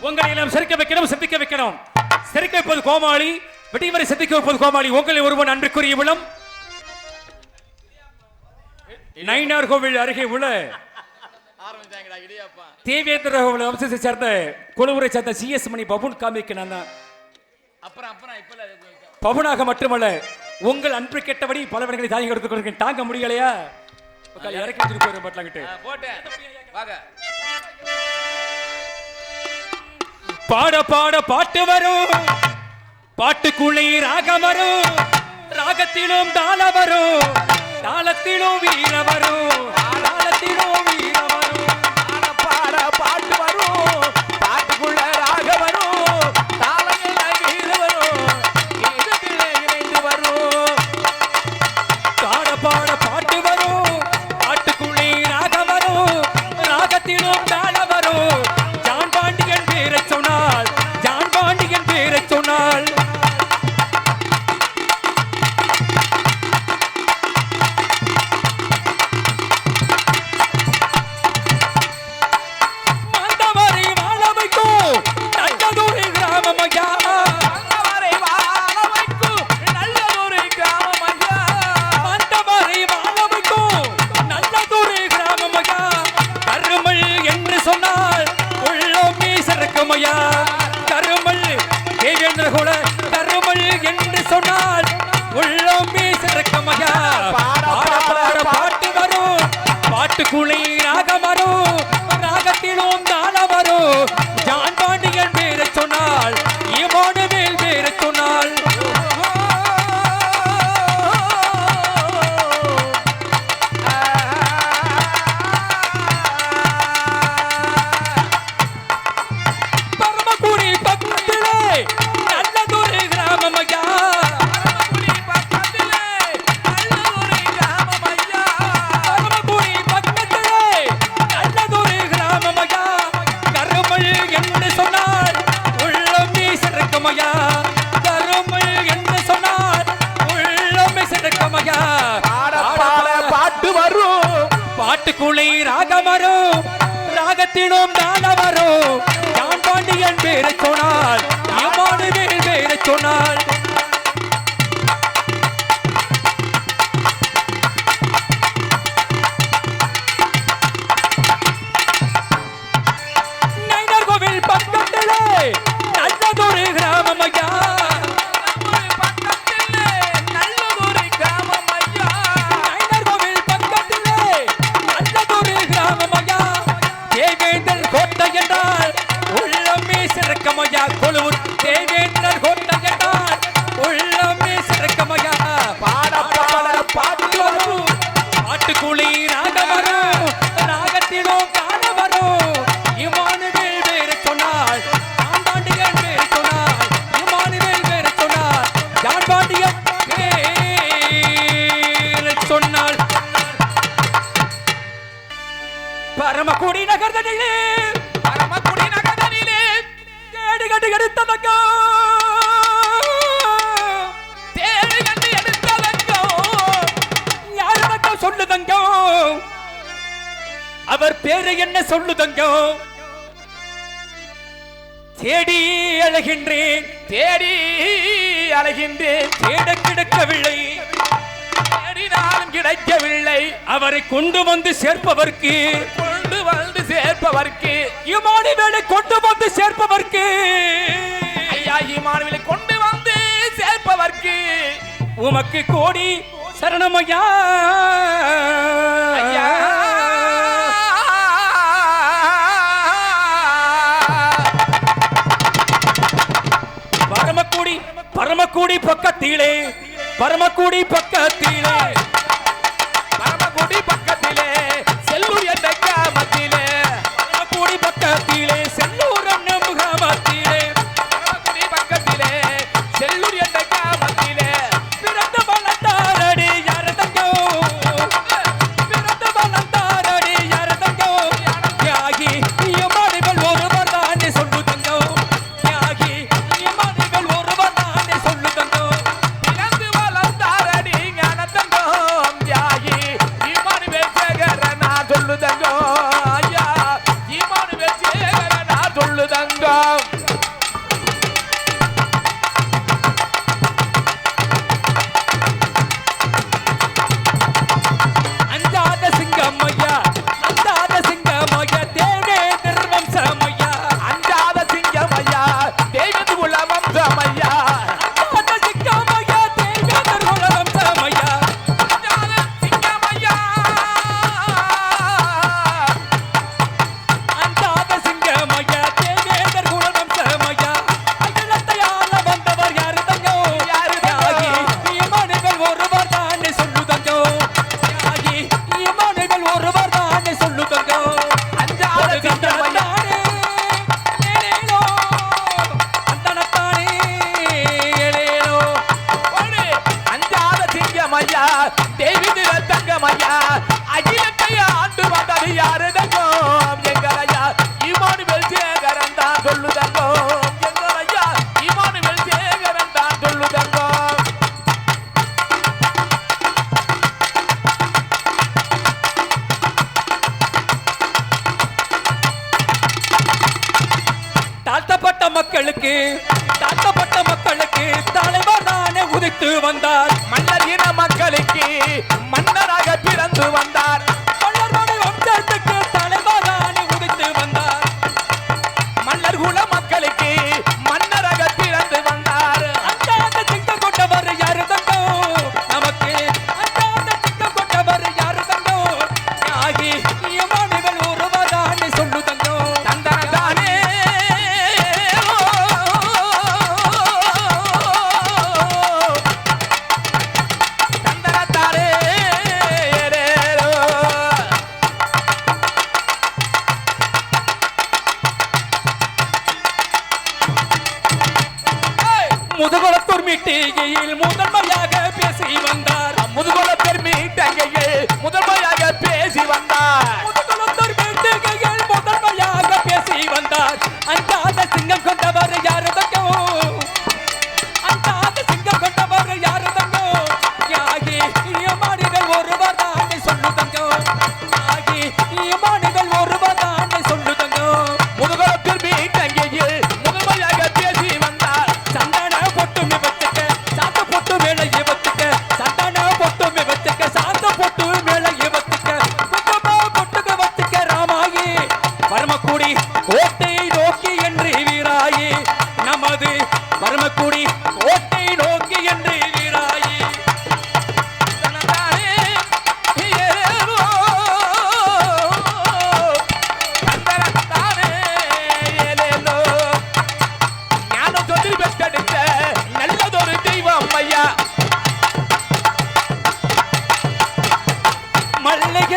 உங்களை எல்லாம் சிரிக்க வைக்கணும் சிந்திக்க வைக்கணும். சிரிக்க வைப்பது கோமாளி வெடிவரை சிந்திக்க வைப்பது கோமாளி. உங்களை ஒருவன் அன்றுக்குரிய விளம் நயினார் கோவில் அருகே உள்ள தேவேந்திர கோவில் வம்சத்தை சேர்ந்த குழுவுரை சேர்ந்த சிஎஸ் மணி பபுன் காமிக்கு நான் பவுனாக மட்டுமல்ல உங்கள் அன்பு கெட்டபடி பல விடங்களை தாங்கி கொடுத்து கொடுக்க தாங்க முடியலையா? இறக்கி போயிடும் பட்டலாங்கிட்டு. போட்டேன். பாட பாட பாட்டு வரும். பாட்டுக்குள்ளே ராகம் வரும். ராகத்திலும் தாள வரும். தாளத்திலும் வீர வரும். பாட்டுக்குள்ளே ராகமரோ வரும். ராகத்திலும் தான யான் பாண்டியன் பேரை சொன்னால் ஏமானுவேல் பேரை சொன்னால் சிறக்கம் ஐயா அவர் என்ன சொல்லுதங்க தேடி அழகின்றேன் தேடி அழகின்றேன் தேட கிடக்கவில்லை. தேடினாலும் கிடைக்கவில்லை. அவரை கொண்டு வந்து சேர்ப்பவர்க்கு. கொண்டு வந்து சேர்ப்பவர்க்கு. இமானி வேலை கொண்டு வந்து சேர்ப்பவர்க்கு. ஐயா இமானுவிலை கொண்டு வந்து சேர்ப்பவர்க்கு. உமக்கு கோடி சரணமையா ஐயா. பரமக்குடி பக்கத்திலே பரமக்குடி பக்கத்திலே. பரமக்குடி பக்க மக்களுக்கு தாக்கப்பட்ட மக்களுக்கு தலைவர் தானே உதித்து வந்தார். மன்னர் இன மக்களுக்கு மன் முதுகுளத்தூர் மீட்டிகையில் முதன்மையாக பேசி வந்தார். முதுகுளத்தூர் மீட்டகையில் முதன்மையாக பேசி வந்தார். முதுகுளத்தூர் மீட்டிகையில் முதன்மையாக பேசி வந்தார். அஞ்சாத சிங்கம் கொண்டவர் யார்?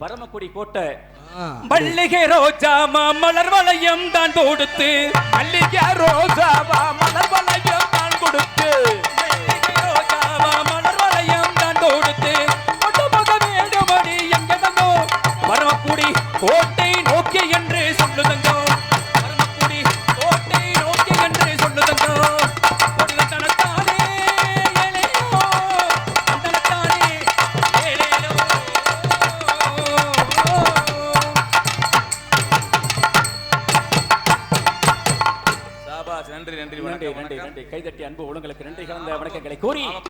பரமக்குடி கோட்டை. மல்லிகை ரோஜா மலர் வளையம் தான் தொடுத்து. மல்லிகை ரோஜா மாமா 고리.